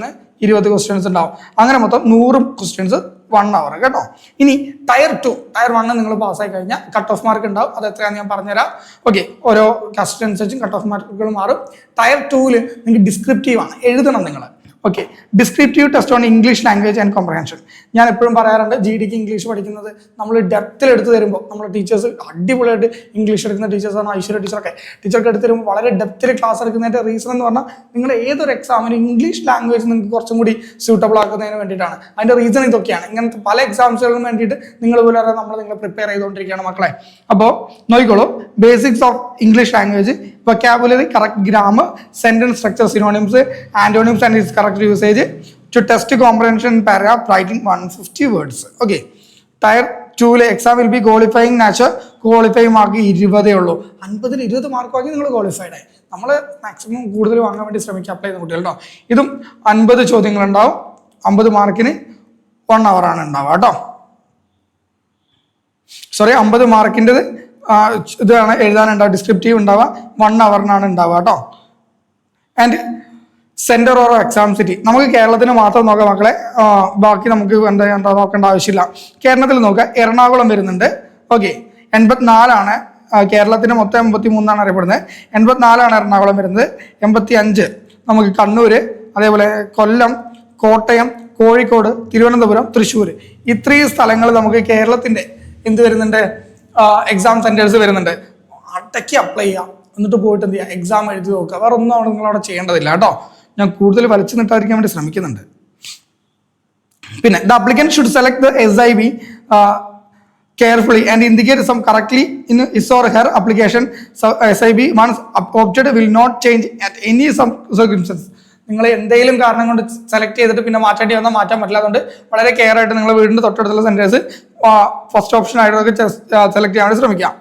ഇരുപത് ക്വസ്റ്റ്യൻസ് ഉണ്ടാവും. അങ്ങനെ മൊത്തം നൂറ് ക്വസ്റ്റ്യൻസ് വൺ അവർ കേട്ടോ? ഇനി ടയർ ടു ടയർ വണ്ണ് നിങ്ങൾ പാസ്സായി കഴിഞ്ഞാൽ കട്ട് ഓഫ് മാർക്ക് ഉണ്ടാവും. അത് എത്രയാണെന്ന് ഞാൻ പറഞ്ഞുതരാം. ഓക്കെ ഓരോ കസ്റ്റ് അനുസരിച്ചും കട്ട് ഓഫ് മാർക്കുകൾ മാറും. ടയർ ടൂവിൽ നിങ്ങൾക്ക് ഡിസ്ക്രിപ്റ്റീവ് ആണ്. എഴുതണം നിങ്ങൾ. Okay descriptive test on English language and comprehension ഞാൻ എപ്പോഴും പറയാറുണ്ട് ജി ഡിക്ക് ഇംഗ്ലീഷ് പഠിക്കുന്നത് നമ്മൾ ഡെപ്തിൽ എടുത്ത് തരുമ്പോൾ നമ്മുടെ ടീച്ചേഴ്സ് അടിപൊളിയായിട്ട് ഇംഗ്ലീഷ് എടുക്കുന്ന ടീച്ചേഴ്സാണ് ഐശ്വര്യ ടീച്ചറൊക്കെ ടീച്ചർക്ക് എടുത്ത് തരുമ്പോൾ വളരെ ഡെപ്തിൽ ക്ലാസ് എടുക്കുന്നതിന്റെ റീസൺ എന്ന് പറഞ്ഞാൽ നിങ്ങൾ ഏതൊരു എക്സാമിന് ഇംഗ്ലീഷ് ലാംഗ്വേജ് നിങ്ങൾക്ക് കുറച്ചും കൂടി സ്യൂട്ടബിൾ ആക്കുന്നതിന് വേണ്ടിയിട്ടാണ്. അതിന്റെ റീസൺ ഇതൊക്കെയാണ്. ഇങ്ങനത്തെ പല എക്സാംസുകളിലും വേണ്ടിയിട്ട് നിങ്ങൾ പോലെ നമ്മൾ നിങ്ങൾ പ്രിപ്പയർ ചെയ്തുകൊണ്ടിരിക്കുകയാണ് മക്കളെ. അപ്പോൾ നോക്കിക്കോളൂ basics of English language vocabulary, correct grammar sentence structure synonyms antonyms and its correct usage to test comprehension in paragraph, writing 150 words. Okay. Tier ടൂലെ exam will be qualifying nature qualify mark ഇരുപതേ ഉള്ളൂ. അൻപതിൽ ഇരുപത് mark വാങ്ങി നിങ്ങൾ qualified ആയി. നമ്മൾ maximum കൂടുതൽ വാങ്ങാൻ വേണ്ടി ശ്രമിക്കുക അപ്ലൈ ചെയ്യുന്ന കുട്ടികൾ കേട്ടോ ഇതും അൻപത് ചോദ്യങ്ങളുണ്ടാവും. അമ്പത് മാർക്കിന് വൺ ആണ് ഉണ്ടാവുക കേട്ടോ സോറി അമ്പത് മാർക്കിന്റെത് ഇതാണ് എഴുതാനുണ്ടാവുക ഡിസ്ക്രിപ്റ്റീവ് ഉണ്ടാവുക വൺ അവറിനാണ് ഉണ്ടാവുക കേട്ടോ. And centre or exam city നമുക്ക് കേരളത്തിന് മാത്രം നോക്കാം മക്കളെ. ബാക്കി നമുക്ക് എന്താ എന്താ നോക്കേണ്ട ആവശ്യമില്ല. കേരളത്തിൽ നോക്കുക എറണാകുളം വരുന്നുണ്ട്. ഓക്കെ എൺപത്തിനാലാണ് കേരളത്തിന് മൊത്തം എൺപത്തി മൂന്നാണ് അറിയപ്പെടുന്നത്. എൺപത്തിനാലാണ് എറണാകുളം വരുന്നത്. എൺപത്തി അഞ്ച് നമുക്ക് കണ്ണൂർ അതേപോലെ കൊല്ലം കോട്ടയം കോഴിക്കോട് തിരുവനന്തപുരം തൃശ്ശൂർ ഇത്രയും സ്ഥലങ്ങൾ നമുക്ക് കേരളത്തിന്റെ എന്ത് വരുന്നുണ്ട്? എക്സാം സെന്റേഴ്സ് വരുന്നുണ്ട്. അടയ്ക്ക് അപ്ലൈ ചെയ്യാം. എന്നിട്ട് പോയിട്ട് എന്ത് ചെയ്യുക എക്സാം എഴുതി നോക്കുക. വേറെ ഒന്നും അവിടെ നിങ്ങളവിടെ ചെയ്യേണ്ടതില്ല കേട്ടോ. ഞാൻ കൂടുതൽ വലിച്ചു നിട്ടായിരിക്കാൻ വേണ്ടി ശ്രമിക്കുന്നുണ്ട്. പിന്നെ the applicant should select the S I B carefully and indicate some correctly in his or her application S I B once opted will not change at any some നിങ്ങൾ എന്തെങ്കിലും കാരണം കൊണ്ട് സെലക്ട് ചെയ്തിട്ട് പിന്നെ മാറ്റേണ്ടി വന്നാൽ മാറ്റാൻ പറ്റില്ല. അതുകൊണ്ട് വളരെ കെയർ ആയിട്ട് നിങ്ങൾ വീടിന്റെ തൊട്ടടുത്തുള്ള സെന്റേഴ്സ് ഫസ്റ്റ് ഓപ്ഷൻ ആയിട്ടൊക്കെ സെലക്ട് ചെയ്യാൻ ശ്രമിക്കാം.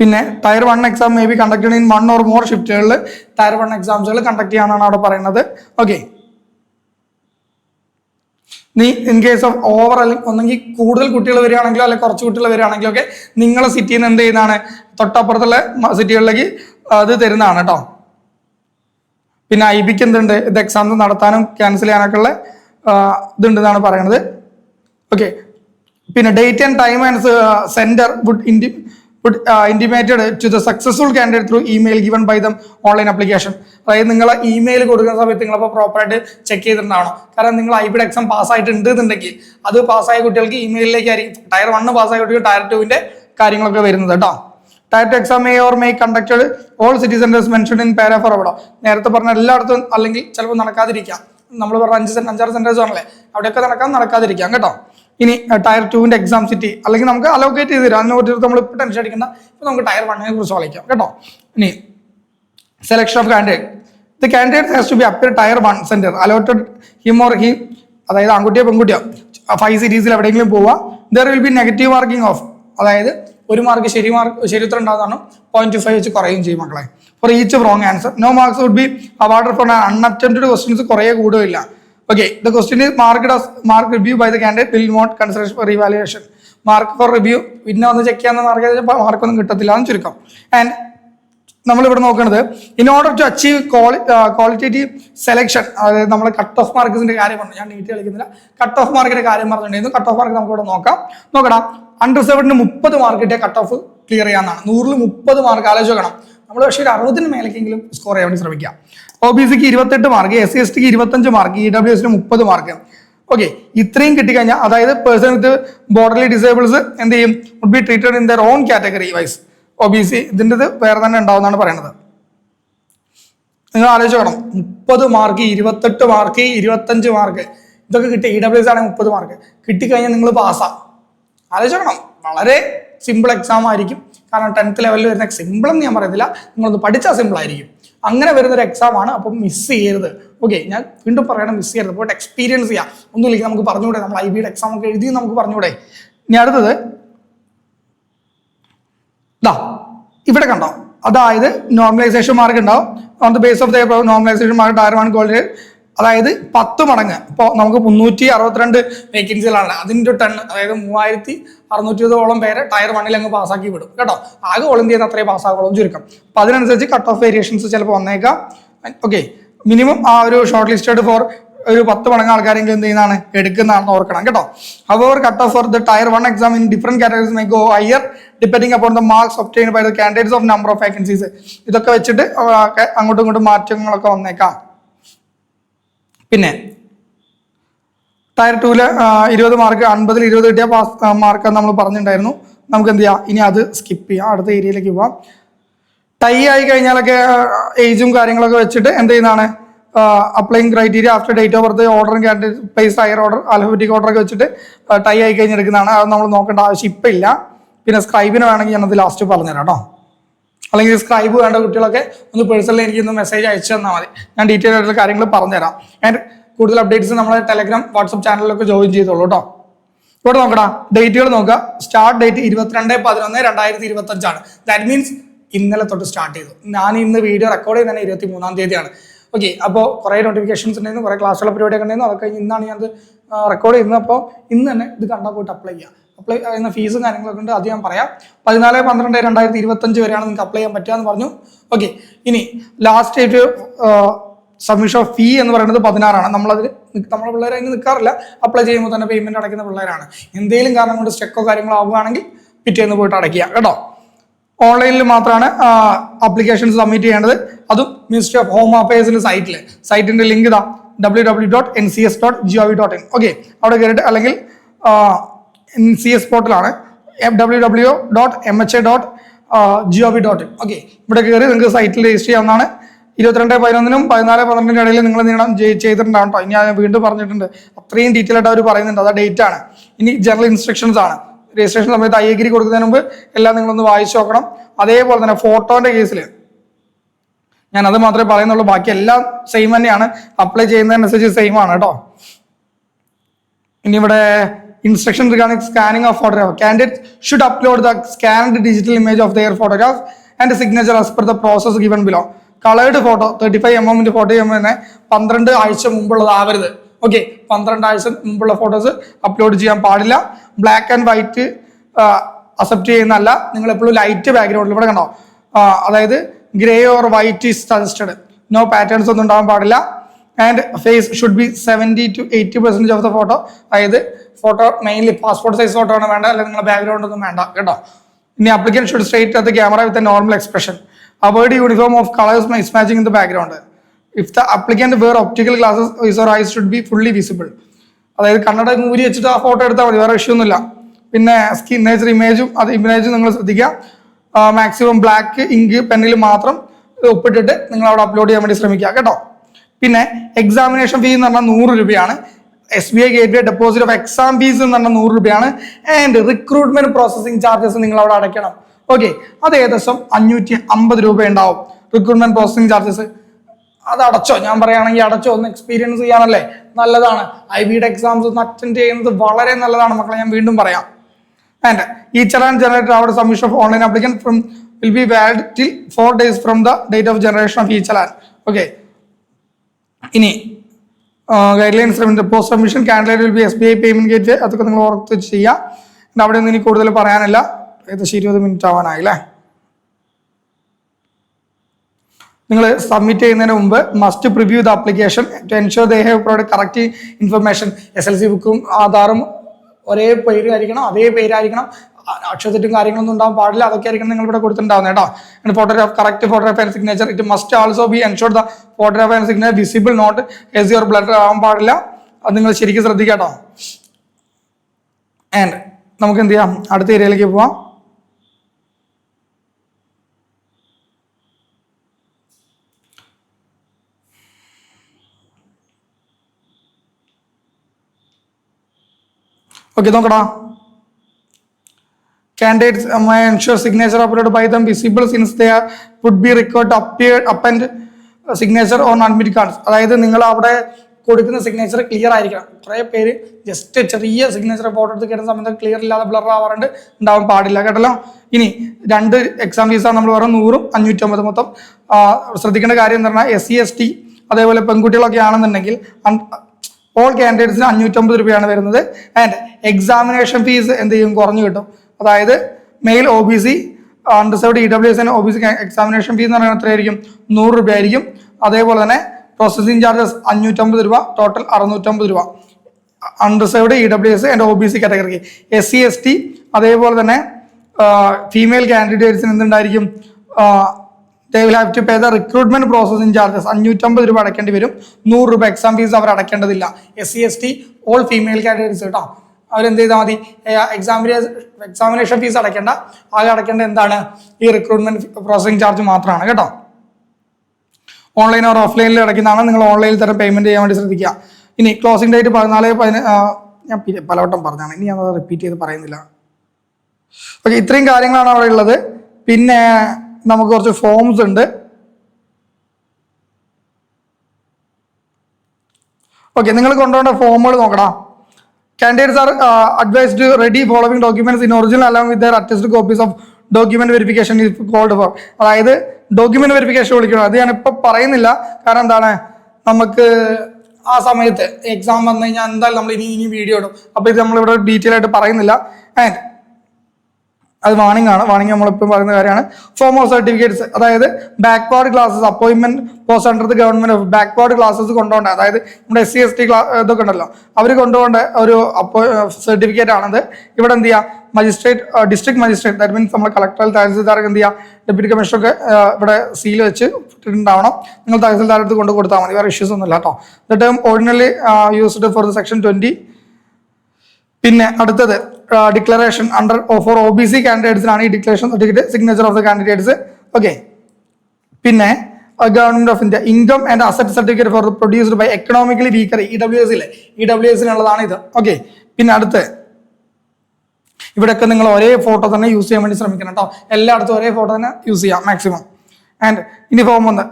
പിന്നെ tier one exam may be conduct in one or more ഷിഫ്റ്റുകളിൽ tier one എക്സാംസുകൾ കണ്ടക്ട് ചെയ്യാനാണ് അവിടെ പറയുന്നത്. ഓക്കെ നീ ഇൻ കേസ് ഓഫ് ഓവർ അല്ലെങ്കിൽ ഒന്നെങ്കിൽ കൂടുതൽ കുട്ടികൾ വരികയാണെങ്കിലോ അല്ലെങ്കിൽ കുറച്ച് കുട്ടികൾ വരികയാണെങ്കിലോ ഒക്കെ നിങ്ങളെ സിറ്റിയിൽ നിന്ന് എന്ത് ചെയ്യുന്നതാണ്? തൊട്ടപ്പുറത്തുള്ള സിറ്റികളിലേക്ക് അത് തരുന്നതാണ് കേട്ടോ. പിന്നെ ഐ ബിക്ക് എന്തുണ്ട്? ഇത് എക്സാം നടത്താനും ക്യാൻസൽ ചെയ്യാനൊക്കെ ഉള്ള ഇതുണ്ട് ഇതുണ്ടെന്നാണ് പറയണത്. ഓക്കെ പിന്നെ date and time and centre would Indie intimated to the successful candidate through email given by them online application അതായത് നിങ്ങൾ ഇമെയിൽ കൊടുക്കുന്ന സമയത്ത് നിങ്ങളപ്പോൾ പ്രോപ്പറായിട്ട് ചെക്ക് ചെയ്തിട്ടുണ്ടാവണം. കാരണം നിങ്ങൾ ഐ ബിഡ് എക്സാം പാസ്സായിട്ടുണ്ട് എന്നുണ്ടെങ്കിൽ അത് പാസ്സായ കുട്ടികൾക്ക് ഇമെയിലിലേക്കായിരിക്കും ടയർ വണ്ണ് പാസ്സായ കുട്ടികൾ ടയർ ടുവിന്റെ കാര്യങ്ങളൊക്കെ വരുന്നത് കേട്ടോ tier two exam may or may conducted all citizens mention in paragraph അവിടെ. നേരത്തെ പറഞ്ഞ എല്ലായിടത്തും അല്ലെങ്കിൽ ചിലപ്പോൾ നടക്കാതിരിക്കാം. നമ്മൾ പറഞ്ഞ അഞ്ച് അഞ്ചാറ് സെന്റേഴ്സ് ആണല്ലേ? അവിടെയൊക്കെ നടക്കാൻ നടക്കാതിരിക്കാം കേട്ടോ. ഇനി ടയർ ടുവിന്റെ എക്സാം സിറ്റി അല്ലെങ്കിൽ നമുക്ക് അലോക്കേറ്റ് ചെയ്ത് തരാം. അതിനെ കുറിച്ച് നമ്മൾ ഇപ്പോൾ ടെൻഷൻ അടിക്കുന്ന ഇപ്പൊ നമുക്ക് ടയർ വണ്ണിനെ കുറിച്ച് വായിക്കാം കേട്ടോ? ഇനി selection of candidate the candidate has to be appear tier one centre allotted him or he അതായത് ആൺകുട്ടിയോ പെൺകുട്ടിയോ ഫൈവ് സീരീസിൽ എവിടെയെങ്കിലും പോവുക. There will be negative marking of അതായത് ഒരു മാർക്ക് ശരി മാർക്ക് ശരി ഉത്തരം ഉണ്ടാകുന്നതാണ് പോയിന്റ് ടു ഫൈവ് വെച്ച് കുറയും ചെയ്യും മക്കളെ. For each wrong answer no marks would be award for unattempted questions കുറേ കൂടുകയില്ല. Okay the question is mark mark review by the candidate will not consider for revaluation mark for review പിന്നെ ഒന്ന് check ചെയ്യാൻ mark മാർക്കൊന്നും കിട്ടത്തില്ല എന്ന് ചുരുക്കം. And നമ്മളിവിടെ നോക്കുന്നത് in order to achieve qualitative selection അതായത് നമ്മൾ കട്ട് ഓഫ് മാർക്സിന്റെ കാര്യം പറഞ്ഞു. ഞാൻ നീട്ടി കളിക്കുന്നില്ല കട്ട് ഓഫ് മാർക്കിന്റെ കാര്യം പറഞ്ഞിട്ടുണ്ടായിരുന്നു. കട്ട് ഓഫ് മാർക്ക് നമുക്ക് ഇവിടെ നോക്കാം. നോക്കണം അൺറിസർവ്ഡിന് മുപ്പത് മാർക്കിട്ടേ കട്ട് ഓഫ് ക്ലിയർ ചെയ്യാന്നാണ്. നൂറിൽ മുപ്പത് മാർക്ക് ആലോചിക്കണം നമ്മൾ പക്ഷേ ഒരു അറുപതിന് മേലേക്കെങ്കിലും സ്കോർ ചെയ്യാൻ വേണ്ടി ശ്രമിക്കാം. ഒ ബി സിക്ക് ഇരുപത്തെട്ട് മാർക്ക് എസ് സി എസ് ടിക്ക് ഇരുപത്തഞ്ച് മാർക്ക് ഇ ഡബ്ല്യു എസിന് മുപ്പത് മാർക്ക് ഓക്കെ ഇത്രയും കിട്ടിക്കഴിഞ്ഞാൽ അതായത് പേഴ്സൺ വിത്ത് ബോർഡർലി ഡിസേബിൾസ് എന്ത് ചെയ്യും? Would be treated in their own category wise O B C ഇതിന്റെ വേറെ തന്നെ ഉണ്ടാവുമെന്നാണ് പറയുന്നത് നിങ്ങൾ ആലോചിച്ച് വേണം മുപ്പത് മാർക്ക് ഇരുപത്തെട്ട് മാർക്ക് ഇരുപത്തഞ്ച് മാർക്ക് ഇതൊക്കെ കിട്ടി ഇ ഡബ്ല്യു എസ് ആണെങ്കിൽ മുപ്പത് മാർക്ക് കിട്ടിക്കഴിഞ്ഞാൽ നിങ്ങൾ പാസ്സാ ആലോചിക്കണം വളരെ സിമ്പിൾ എക്സാം ആയിരിക്കും. കാരണം ടെൻത്ത് ലെവലിൽ വരുന്ന സിമ്പിൾ എന്ന് ഞാൻ പറയത്തില്ല നിങ്ങളൊന്ന് പഠിച്ചാൽ സിമ്പിൾ ആയിരിക്കും. അങ്ങനെ വരുന്ന ഒരു എക്സാം ആണ്. അപ്പം മിസ് ചെയ്യരുത്. ഓക്കെ ഞാൻ വീണ്ടും പറയണം മിസ് ചെയ്യരുത്. പോയിട്ട് എക്സ്പീരിയൻസ് ചെയ്യാം. ഒന്നുമില്ലെങ്കിൽ നമുക്ക് പറഞ്ഞുകൂടെ? നമ്മൾ ഐ ബിയുടെ എക്സാം ഒക്കെ എഴുതി നമുക്ക് പറഞ്ഞുകൂടെ? ഇനി അടുത്തത്. ഇതാ ഇവിടെ കണ്ടോ? അതായത് നോർമലൈസേഷൻ മാർക്ക് ഉണ്ടാവും. On the base of the normalisation mark tier one quality അതായത് പത്ത് മടങ്ങ്. ഇപ്പോൾ നമുക്ക് മുന്നൂറ്റി അറുപത്തിരണ്ട് വേക്കൻസികളാണ്. അതിന്റെ ടെൺ അതായത് മൂവായിരത്തി അറുന്നൂറ്റി ഇരുപതോളം പേരെ ടയർ വണ്ണിൽ അങ്ങ് പാസ്സാക്കി വിടും. കേട്ടോ? ആകെ ഓൾ ഇന്ത്യയിൽ നിന്ന് അത്രയും പാസ്സാകുള്ളൂ ചുരുക്കം. അപ്പം അതിനനുസരിച്ച് കട്ട് ഓഫ് വേരിയേഷൻസ് ചിലപ്പോൾ വന്നേക്കാം. ഓക്കെ മിനിമം ആ ഒരു ഷോർട്ട് ലിസ്റ്റഡ് ഫോർ ഒരു പത്ത് മടങ്ങ് ആൾക്കാരെങ്കിലും എന്ത് ചെയ്യുന്നതാണ്? എടുക്കുന്നതാണെന്ന് ഓർക്കണം. കേട്ടോ? അവർ cut off for the tier one exam in different categories my go higher depending upon the marks obtain by the candidates of number of vacancies ഇതൊക്കെ വെച്ചിട്ട് അങ്ങോട്ടും ഇങ്ങോട്ടും മാറ്റങ്ങളൊക്കെ വന്നേക്കാം. പിന്നെ ടയർ ടൂൽ ഇരുപത് മാർക്ക് അൻപതിൽ ഇരുപത് കിട്ടിയ പാസ് മാർക്ക് നമ്മൾ പറഞ്ഞിട്ടുണ്ടായിരുന്നു. നമുക്ക് എന്ത് ചെയ്യാം? ഇനി അത് സ്കിപ്പ് ചെയ്യാം. അടുത്ത ഏരിയയിലേക്ക് പോവാം. ടൈ ആയി കഴിഞ്ഞാലൊക്കെ ഏജും കാര്യങ്ങളൊക്കെ വെച്ചിട്ട് എന്ത് ചെയ്യുന്നതാണ്? Applying criteria after date of birth ഓർഡറും candidate place higher order alphabetic order ഒക്കെ വെച്ചിട്ട് ടൈ ആയി കഴിഞ്ഞെടുക്കുന്നതാണ്. അത് നമ്മൾ നോക്കേണ്ട ആവശ്യം ഇപ്പം ഇല്ല. പിന്നെ സ്ക്രൈബിന് വേണമെങ്കിൽ ഞാനത് ലാസ്റ്റ് പറഞ്ഞുതരാം കേട്ടോ. അല്ലെങ്കിൽ സ്ക്രൈബ് വേണ്ട കുട്ടികളൊക്കെ ഒന്ന് പേഴ്സണലി എനിക്ക് ഒന്ന് മെസ്സേജ് അയച്ചു തന്നാൽ മതി. ഞാൻ ഡീറ്റെയിൽ ആയിട്ടുള്ള കാര്യങ്ങൾ പറഞ്ഞുതരാം. ആൻഡ് കൂടുതൽ അപ്ഡേറ്റ്സ് നമ്മളെ ടെലഗ്രാം വാട്സപ്പ് ചാനലിലൊക്കെ ജോയിൻ ചെയ്തോളൂ കേട്ടോ ഇവിടെ നോക്കടാ ഡേറ്റുകൾ നോക്കുക. സ്റ്റാർട്ട് ഡേറ്റ് ഇരുപത്തിരണ്ട് പതിനൊന്ന് രണ്ടായിരത്തി ഇരുപത്തി അഞ്ചാണ് ദാറ്റ് മീൻസ് ഇന്നലെ തൊട്ട് സ്റ്റാർട്ട് ചെയ്തു. ഞാൻ ഇന്ന് വീഡിയോ റെക്കോർഡ് ചെയ്യുന്നത് ഇരുപത്തി മൂന്നാം തീയതിയാണ്. ഓക്കെ അപ്പോൾ കുറേ നോട്ടിഫിക്കേഷൻസ് ഉണ്ടായിരുന്നു കുറേ ക്ലാസ്സുള്ള പരിപാടിയൊക്കെ ഉണ്ടായിരുന്നു അതൊക്കെ ഇന്നാണ് ഞാൻ റെക്കോർഡ് ചെയ്യുന്നത്. അപ്പോൾ ഇന്ന് തന്നെ ഇത് കണ്ടാൽ പോയിട്ട് അപ്ലൈ ചെയ്യാം. അപ്ലൈ ചെയ്യുന്ന ഫീസും കാര്യങ്ങളൊക്കെ ഉണ്ട്. അത് ഞാൻ പറയാം. പതിനാല് പന്ത്രണ്ട് രണ്ടായിരത്തി ഇരുപത്തഞ്ച് വരെയാണ് നിങ്ങൾക്ക് അപ്ലൈ ചെയ്യാൻ പറ്റുക എന്ന് പറഞ്ഞു. ഓക്കെ ഇനി last date submission of fee എന്ന് പറയുന്നത് പതിനാറാണ്. നമ്മളതിൽ നമ്മുടെ പിള്ളേർ അതിന് നിൽക്കാറില്ല അപ്ലൈ ചെയ്യുമ്പോൾ തന്നെ പേയ്മെന്റ് അടയ്ക്കുന്ന പിള്ളേരാണ്. എന്തെങ്കിലും കാരണം കൊണ്ട് സ്റ്റെക്കോ കാര്യങ്ങളോ ആവുകയാണെങ്കിൽ പിറ്റേന്ന് പോയിട്ട് അടയ്ക്കുക. കേട്ടോ? ഓൺലൈനിൽ മാത്രമാണ് അപ്ലിക്കേഷൻ സബ്മിറ്റ് ചെയ്യേണ്ടത്. അതും മിനിസ്ട്രി ഓഫ് ഹോം അഫയേഴ്സിന്റെ സൈറ്റിൽ സൈറ്റിന്റെ ലിങ്ക് ഇതാ W W dot N C S dot G O V dot in okay അവിടെ കയറിയിട്ട് അല്ലെങ്കിൽ C S പോർട്ടലാണ് W W dot M H A dot G O V dot in okay ഇവിടെ കയറി നിങ്ങൾക്ക് സൈറ്റിൽ രജിസ്റ്റർ ചെയ്യാവുന്നതാണ്. ഇരുപത്തിരണ്ട് പതിനൊന്നിനും പതിനാല് പന്ത്രണ്ടിനും ഇടയിൽ നിങ്ങൾ നീളം ചെയ്തിട്ടുണ്ടാവും കേട്ടോ ഇനി ഞാൻ വീണ്ടും പറഞ്ഞിട്ടുണ്ട്. അത്രയും ഡീറ്റെയിൽ ആയിട്ട് അവർ പറയുന്നുണ്ട്. അത് ഡേറ്റ് ആണ്. ഇനി ജനറൽ ഇൻസ്ട്രക്ഷൻസ് ആണ്. രജിസ്ട്രേഷൻ സമയത്ത് ഐ എഗ്രി കൊടുക്കുന്നതിന് മുമ്പ് എല്ലാം നിങ്ങളൊന്ന് വായിച്ചു നോക്കണം. അതേപോലെ തന്നെ ഫോട്ടോന്റെ കേസിൽ ഞാൻ അത് മാത്രമേ പറയുന്നുള്ളൂ. ബാക്കി എല്ലാം സെയിം തന്നെയാണ്. അപ്ലൈ ചെയ്യുന്നതിനനുസരിച്ച് സെയിം ആണ് കേട്ടോ ഇനി ഇവിടെ instruction regarding scanning of photograph candidate should upload the scanned digital image of their photograph and signature as per the process given below coloured photo thirty five M എമ്മിന്റെ photo ചെയ്യുമ്പോൾ തന്നെ പന്ത്രണ്ട് ആഴ്ച മുമ്പുള്ളതാവരുത് okay പന്ത്രണ്ട് ആഴ്ച മുമ്പുള്ള ഫോട്ടോസ് അപ്ലോഡ് ചെയ്യാൻ പാടില്ല. ബ്ലാക്ക് ആൻഡ് വൈറ്റ് അക്സെപ്റ്റ് ചെയ്യുന്നതല്ല. നിങ്ങൾ എപ്പോഴും ലൈറ്റ് ബാക്ക്ഗ്രൗണ്ടിൽ ഇവിടെ കണ്ടോ? അതായത് grey or white is suggested no patterns ഒന്നും ഉണ്ടാവാൻ പാടില്ല. And face should be seventy to eighty percentage of the photo അതായത് photo mainly passport size photo ആണ് വേണ്ട അല്ലെങ്കിൽ നിങ്ങളുടെ ബാക്ക്ഗ്രൗണ്ട് ഒന്നും വേണ്ട കേട്ടോ? ഇനി applicant should straight the camera with a normal expression avoid uniform of colours mismatching in the background if the applicant wear optical glasses is or eyes should be fully visible അതായത് കണ്ണട മൂരി വെച്ചിട്ട് ആ photo എടുത്താൽ മതി വേറെ issue ഒന്നുമില്ല. പിന്നെ skin nature ഇമേജും അത് ഇമേജും നിങ്ങൾ ശ്രദ്ധിക്കുക. മാക്സിമം ബ്ലാക്ക് ഇങ്ക് പെന്നിൽ മാത്രം ഒപ്പിട്ടിട്ട് നിങ്ങൾ അവിടെ അപ്ലോഡ് ചെയ്യാൻ വേണ്ടി ശ്രമിക്കുക കേട്ടോ? പിന്നെ എക്സാമിനേഷൻ ഫീ എന്ന് പറഞ്ഞാൽ നൂറ് രൂപയാണ്. S B I gate deposit of exam fees എന്ന് പറഞ്ഞാൽ നൂറ് രൂപയാണ്. ആൻഡ് റിക്രൂട്ട്മെന്റ് പ്രോസസ്സിംഗ് ചാർജസ് നിങ്ങൾ അവിടെ അടയ്ക്കണം. ഓക്കെ അത് ഏകദേശം അഞ്ഞൂറ്റി അമ്പത് രൂപ ഉണ്ടാവും. റിക്രൂട്ട്മെന്റ് പ്രോസസ്സിംഗ് ചാർജസ് അത് അടച്ചോ? ഞാൻ പറയുകയാണെങ്കിൽ അടച്ചോ? ഒന്ന് എക്സ്പീരിയൻസ് ചെയ്യാനല്ലേ? നല്ലതാണ്. ഐ ബിയുടെ എക്സാംസ് ഒന്ന് അറ്റൻഡ് ചെയ്യുന്നത് വളരെ നല്ലതാണ് മക്കളെ. ഞാൻ വീണ്ടും പറയാം. ആൻഡ് ഈ ആൻഡ് ജനറേറ്റർ അവിടെ submission of online application from will be valid till four days from the date of generation of ഈ ആൻഡ് ഓക്കെ ഇനി guidelines post submission candidate will be S B I payment gate അതൊക്കെ നിങ്ങൾ ഓർത്ത് ചെയ്യുക അവിടെ ഒന്നും ഇനി കൂടുതൽ പറയാനില്ല. ഏകദേശം ഇരുപത് മിനിറ്റ് ആവാനായി ആവാനായില്ലേ നിങ്ങൾ സബ്മിറ്റ് ചെയ്യുന്നതിന് മുമ്പ് must preview the application to ensure they have provide correct information S L C ബുക്കും ആധാറും ഒരേ പേരായിരിക്കണം അതേ പേരായിരിക്കണം. അ- അക്ഷരത്തെറ്റും കാര്യങ്ങളൊന്നും ഉണ്ടാവാൻ പാടില്ല. അതൊക്കെ ആയിരിക്കും നിങ്ങൾ ഇവിടെ കൊടുത്തിട്ടുണ്ടാവുന്നത് കേട്ടോ. Photograph correct photograph and signature it must also be ensure the photograph and signature visible not as your blurred ആവാൻ പാടില്ല. അത് നിങ്ങൾ ശരിക്കും ശ്രദ്ധിക്കുക ആൻഡ് നമുക്ക് എന്ത് ചെയ്യാം? അടുത്ത ഏരിയയിലേക്ക് പോവാം. ഓക്കെ നോക്കടാ. Candidates may ensure signature uploaded by them visible since they are, would be required to appear append uh, signature on admit cards. അതായത് നിങ്ങൾ അവിടെ കൊടുക്കുന്ന സിഗ്നേച്ചർ ക്ലിയർ ആയിരിക്കണം. കുറേ പേര് ജസ്റ്റ് ചെറിയ സിഗ്നേച്ചർ ഫോട്ടോ എടുത്ത് കയറുന്ന സമയത്ത് ക്ലിയർ ഇല്ലാതെ ബ്ലർ ആവാറുണ്ട്. ഉണ്ടാവാൻ പാടില്ല. കേട്ടല്ലോ? ഇനി രണ്ട് എക്സാം ഫീസാണ് നമ്മൾ പറഞ്ഞ നൂറും അഞ്ഞൂറ്റമ്പത് മൊത്തം. ശ്രദ്ധിക്കേണ്ട കാര്യം എന്ന് പറഞ്ഞാൽ എസ് സി എസ് ടി അതേപോലെ പെൺകുട്ടികളൊക്കെ ആണെന്നുണ്ടെങ്കിൽ ഓൾ കാൻഡിഡേറ്റ്സിന് അഞ്ഞൂറ്റമ്പത് രൂപയാണ് വരുന്നത്. ആൻഡ് എക്സാമിനേഷൻ ഫീസ് എന്ത് ചെയ്യും? കുറഞ്ഞു കിട്ടും. അതായത് male O B C unreserved E W എസിന് O B C examination fee എന്ന് പറയുന്നത് എത്രയായിരിക്കും? നൂറ് രൂപ ആയിരിക്കും അതേപോലെ തന്നെ പ്രോസസ്സിംഗ് ചാർജസ് അഞ്ഞൂറ്റമ്പത് രൂപ ടോട്ടൽ അറുന്നൂറ്റമ്പത് രൂപ. Unreserved E W S and O B C കാറ്റഗറിക്ക് S C S T അതേപോലെ തന്നെ ഫീമെയിൽ കാൻഡിഡേറ്റ്സിന് എന്തുണ്ടായിരിക്കും? They will have to pay the recruitment processing charges അഞ്ഞൂറ്റമ്പത് രൂപ അടയ്ക്കേണ്ടി വരും. നൂറ് രൂപ എക്സാം ഫീസ് അവർ അടയ്ക്കേണ്ടതില്ല. S C S T all female candidates കേട്ടോ. അവരെന്ത് ചെയ്താൽ മതി? എക്സാമിനേഷൻ എക്സാമിനേഷൻ ഫീസ് അടയ്ക്കേണ്ട. ആകെ അടയ്ക്കേണ്ട എന്താണ്? ഈ റിക്രൂട്ട്മെന്റ് പ്രോസസ്സിംഗ് ചാർജ് മാത്രമാണ് കേട്ടോ. ഓൺലൈൻ ഓർ ഓഫ്ലൈനിൽ അടയ്ക്കുന്നതാണ്. നിങ്ങൾ ഓൺലൈനിൽ തരം പേയ്മെന്റ് ചെയ്യാൻ വേണ്ടി ശ്രദ്ധിക്കുക. ഇനി ക്ലോസിംഗ് ഡേറ്റ് പതിനാല് ഞാൻ പലവട്ടം പറഞ്ഞാണ് ഇനി ഞാനത് റിപ്പീറ്റ് ചെയ്ത് പറയുന്നില്ല. ഓക്കെ ഇത്രയും കാര്യങ്ങളാണ് അവിടെ ഉള്ളത്. പിന്നെ നമുക്ക് കുറച്ച് ഫോംസ് ഉണ്ട്. ഓക്കെ നിങ്ങൾ കൊണ്ടുപോകേണ്ട ഫോമുകൾ നോക്കണം candidates are advise to ready following documents in original along with their attest copies of document verification is called for അതായത് ഡോക്യുമെന്റ് വെരിഫിക്കേഷൻ വിളിക്കണം. അത് ഞാനിപ്പോൾ പറയുന്നില്ല. കാരണം എന്താണ്? നമുക്ക് ആ സമയത്ത് എക്സാം വന്നു കഴിഞ്ഞാൽ എന്തായാലും നമ്മൾ ഇനി ഇനി വീഡിയോ ഇടും. അപ്പോൾ ഇത് നമ്മളിവിടെ ഡീറ്റെയിൽ ആയിട്ട് പറയുന്നില്ല. ആൻഡ് അത് വാണിംഗ് ആണ്. വാണിംഗ് നമ്മളിപ്പോൾ പറയുന്ന കാര്യമാണ്. ഫോം ഓഫ് സർട്ടിഫിക്കറ്റ്സ് അതായത് backward classes അപ്പോയിൻമെന്റ് post under the government of backward classes കൊണ്ടുപോകേണ്ട. അതായത് നമ്മുടെ എസ് സി എസ് ടി ക്ലാ ഇതൊക്കെ ഉണ്ടല്ലോ. അവർ കൊണ്ടുപോകേണ്ട ഒരു അപ്പോ സർട്ടിഫിക്കറ്റ് ആണത്. ഇവിടെ എന്ത് ചെയ്യുക magistrate district magistrate that means നമ്മൾ കളക്ടറൽ തഹസിൽദാർക്ക് എന്ത് ചെയ്യുക ഡെപ്യൂട്ടി കമ്മീഷണർക്ക് ഇവിടെ സീൽ വെച്ച് ഇട്ടിട്ടുണ്ടാവണം. നിങ്ങൾ തഹസിൽദാരുടെ അടുത്ത് കൊണ്ട് കൊടുത്താൽ മതി. വേറെ ഇഷ്യൂസ് ഒന്നുമില്ല കേട്ടോ. The term ordinary used for the section twenty പിന്നെ അടുത്തത് declaration under four O B C കാൻഡിഡേറ്റ്സിനാണ് ഈ declaration certificate signature of the candidates okay പിന്നെ government of India income and asset certificate for produced by economically weaker E W S ഇല്ലേ E W എസിനുള്ളതാണ് ഇത്. Okay പിന്നെ അടുത്ത് ഇവിടെയൊക്കെ നിങ്ങൾ ഒരേ ഫോട്ടോ തന്നെ യൂസ് ചെയ്യാൻ വേണ്ടി ശ്രമിക്കണം കേട്ടോ എല്ലായിടത്തും ഒരേ ഫോട്ടോ തന്നെ യൂസ് ചെയ്യാം മാക്സിമം ആൻഡ് ഇനി ഫോം ഒന്ന്.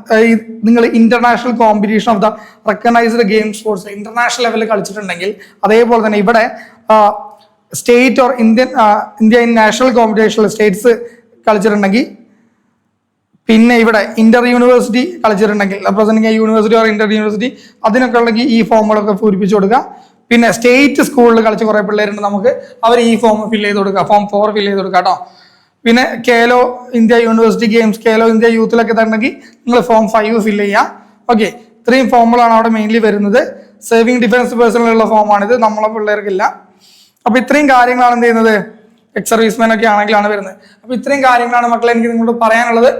നിങ്ങൾ international competition of the recognised game sports international ലെവലിൽ കളിച്ചിട്ടുണ്ടെങ്കിൽ അതേപോലെ തന്നെ ഇവിടെ state or Indian India in national കോമ്പറ്റീഷനിൽ states കളിച്ചിട്ടുണ്ടെങ്കിൽ പിന്നെ ഇവിടെ inter university കളിച്ചിട്ടുണ്ടെങ്കിൽ representing university or inter university അതിനൊക്കെ ഉണ്ടെങ്കിൽ ഈ ഫോമുകളൊക്കെ പൂരിപ്പിച്ചു കൊടുക്കുക. പിന്നെ സ്റ്റേറ്റ് സ്കൂളിൽ കളിച്ച കുറേ പിള്ളേരുണ്ട് നമുക്ക് അവർ ഈ ഫോം ഫില്ല് ചെയ്ത് കൊടുക്കുക. ഫോം ഫോർ ഫില്ല് ചെയ്ത് കൊടുക്കുക കേട്ടോ. പിന്നെ Khelo India university games Khelo India യൂത്തിലൊക്കെ തരണമെങ്കിൽ നിങ്ങൾ ഫോം ഫൈവ് ഫില്ല് ചെയ്യുക. ഓക്കെ ഇത്രയും ഫോമുകളാണ് അവിടെ മെയിൻലി വരുന്നത്. സേവിങ് ഡിഫൻസ് പേഴ്സണലുള്ള ഫോമാണിത് നമ്മളെ പിള്ളേർക്കില്ല. അപ്പൊ ഇത്രയും കാര്യങ്ങളാണ് എന്ത് ചെയ്യുന്നത്? എക്സ് സർവീസ്മാൻ ഒക്കെ ആണെങ്കിലാണ് വരുന്നത്. അപ്പൊ ഇത്രയും കാര്യങ്ങളാണ് മക്കളെ എനിക്ക് നിങ്ങളോട് പറയാനുള്ളത്.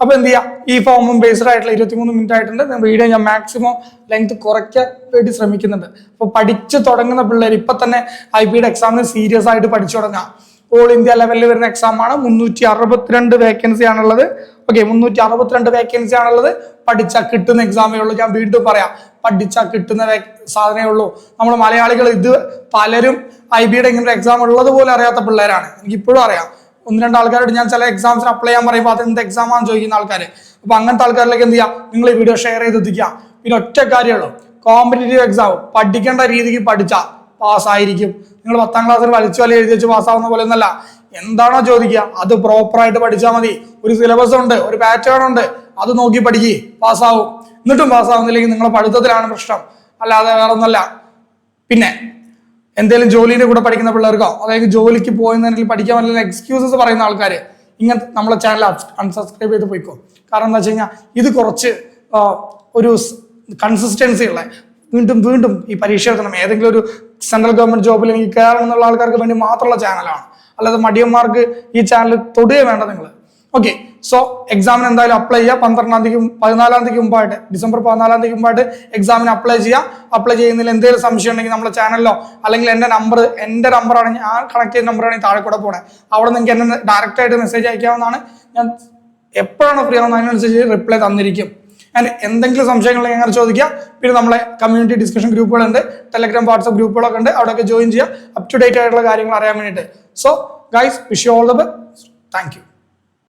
അപ്പൊ എന്ത് ചെയ്യാം? ഈ ഫോമും ബേസ്ഡ് ആയിട്ടുള്ള ഇരുപത്തിമൂന്ന് മിനിറ്റ് ആയിട്ടുണ്ട്. വീഡിയോ ഞാൻ മാക്സിമം ലെങ്ത് കുറയ്ക്കാൻ വേണ്ടി ശ്രമിക്കുന്നുണ്ട്. അപ്പൊ പഠിച്ചു തുടങ്ങുന്ന പിള്ളേർ ഇപ്പൊ തന്നെ ഐ പിയുടെ എക്സാമിന് സീരിയസ് ആയിട്ട് പഠിച്ചു തുടങ്ങാം. ഓൾ ഇന്ത്യ ലെവലിൽ വരുന്ന എക്സാം ആണ്. മുന്നൂറ്റി അറുപത്തിരണ്ട് വേക്കൻസി ആണുള്ളത്. ഓക്കെ മുന്നൂറ്റി അറുപത്തിരണ്ട് വേക്കൻസി ആണുള്ളത്. പഠിച്ചാൽ കിട്ടുന്ന എക്സാമേ ഉള്ളൂ. ഞാൻ വീണ്ടും പറയാം. പഠിച്ചാൽ കിട്ടുന്ന സാധനമേ ഉള്ളൂ. നമ്മൾ മലയാളികൾ ഇത് പലരും ഐ ബിയുടെ ഇങ്ങനെ എക്സാം ഉള്ളത് പോലെ അറിയാത്ത പിള്ളേരാണ്. എനിക്ക് ഇപ്പോഴും അറിയാം. ഒന്ന് രണ്ട് ആൾക്കാരോട് ഞാൻ ചില എക്സാംസിന് അപ്ലൈ ചെയ്യാൻ പറയുമ്പോൾ അത് എന്ത് എക്സാം ആണെന്ന് ചോദിക്കുന്ന ആൾക്കാർ അപ്പൊ അങ്ങനത്തെ ആൾക്കാരിലേക്ക് എന്ത് ചെയ്യാം? നിങ്ങൾ ഈ വീഡിയോ ഷെയർ ചെയ്ത് എത്തിക്കുക. പിന്നെ ഒറ്റ കാര്യമുള്ളൂ. കോമ്പറ്റേറ്റീവ് എക്സാം പഠിക്കേണ്ട രീതിക്ക് പഠിച്ചാൽ പാസ്സായിരിക്കും. നിങ്ങൾ പത്താം ക്ലാസ്സിൽ വലിച്ചു വലിയ എഴുതി വെച്ച് പാസ്സാവുന്ന പോലെ ഒന്നല്ല. എന്താണോ ചോദിക്കുക. അത് പ്രോപ്പറായിട്ട് പഠിച്ചാൽ മതി. ഒരു സിലബസ് ഉണ്ട് ഒരു പാറ്റേൺ ഉണ്ട്. അത് നോക്കി പഠിക്കുക പാസ്സാവും. എന്നിട്ടും പാസ്സാവുന്നില്ലെങ്കിൽ നിങ്ങളെ പഠിത്തത്തിലാണ് പ്രശ്നം. അല്ലാതെ വേറെ ഒന്നല്ല പിന്നെ എന്തെങ്കിലും ജോലിയുടെ കൂടെ പഠിക്കുന്ന പിള്ളേർക്കോ അതായത് ജോലിക്ക് പോകുന്നതിൽ പഠിക്കാൻ പറ്റുന്ന എക്സ്ക്യൂസസ് പറയുന്ന ആൾക്കാർ ഇങ്ങനത്തെ നമ്മളെ ചാനൽ അൺസബ്സ്ക്രൈബ് ചെയ്ത് പോയിക്കോ. കാരണം എന്താ വെച്ച് കഴിഞ്ഞാൽ ഇത് കുറച്ച് ഒരു കൺസിസ്റ്റൻസി ഉള്ള വീണ്ടും വീണ്ടും ഈ പരീക്ഷ എഴുതണം. ഏതെങ്കിലും ഒരു സെൻട്രൽ ഗവൺമെന്റ് ജോബിൽ എനിക്ക് കയറണം എന്നുള്ള ആൾക്കാർക്ക് വേണ്ടി മാത്രമുള്ള ചാനലാണ് അല്ലാതെ മടിയന്മാർക്ക് ഈ ചാനൽ തൊടുകയെ വേണ്ട നിങ്ങൾ ഓക്കെ സോ എക്സാമിന് എന്തായാലും അപ്ലൈ ചെയ്യുക. പന്ത്രണ്ടാം തീയതി പതിനാലാം തീയതി മുമ്പായിട്ട് ഡിസംബർ പതിനാലാം തീയതി മുമ്പായിട്ട് എക്സാമിന് അപ്ലൈ ചെയ്യുക. അപ്ലൈ ചെയ്യുന്നതിൽ എന്തെങ്കിലും സംശയം ഉണ്ടെങ്കിൽ നമ്മുടെ ചാനലിലോ അല്ലെങ്കിൽ എന്റെ നമ്പർ എന്റെ നമ്പറാണ് ഞാൻ കണക്ട് ചെയ്ത നമ്പറാണ് താഴെ കൂടെ പോണേ. അവിടെ നിങ്ങൾക്ക് എന്നെ ഡയറക്റ്റ് ആയിട്ട് മെസ്സേജ് അയക്കാവുന്നതാണ്. ഞാൻ എപ്പോഴാണ് ഫ്രീ ആവുന്നത് അതിനനുസരിച്ച് റിപ്ലൈ തന്നിരിക്കും. ആൻഡ് എന്തെങ്കിലും സംശയങ്ങൾ അങ്ങനെ ചോദിക്കുക. പിന്നെ നമ്മളെ കമ്മ്യൂണിറ്റി ഡിസ്കഷൻ ഗ്രൂപ്പുകളുണ്ട്. ടെലഗ്രാം വാട്സപ്പ് ഗ്രൂപ്പുകളൊക്കെ ഉണ്ട്. അവിടെയൊക്കെ ജോയിൻ ചെയ്യുക. അപ് ടു ഡേറ്റ് ആയിട്ടുള്ള കാര്യങ്ങൾ അറിയാൻ വേണ്ടിയിട്ട്. So guys wish you all the best thank you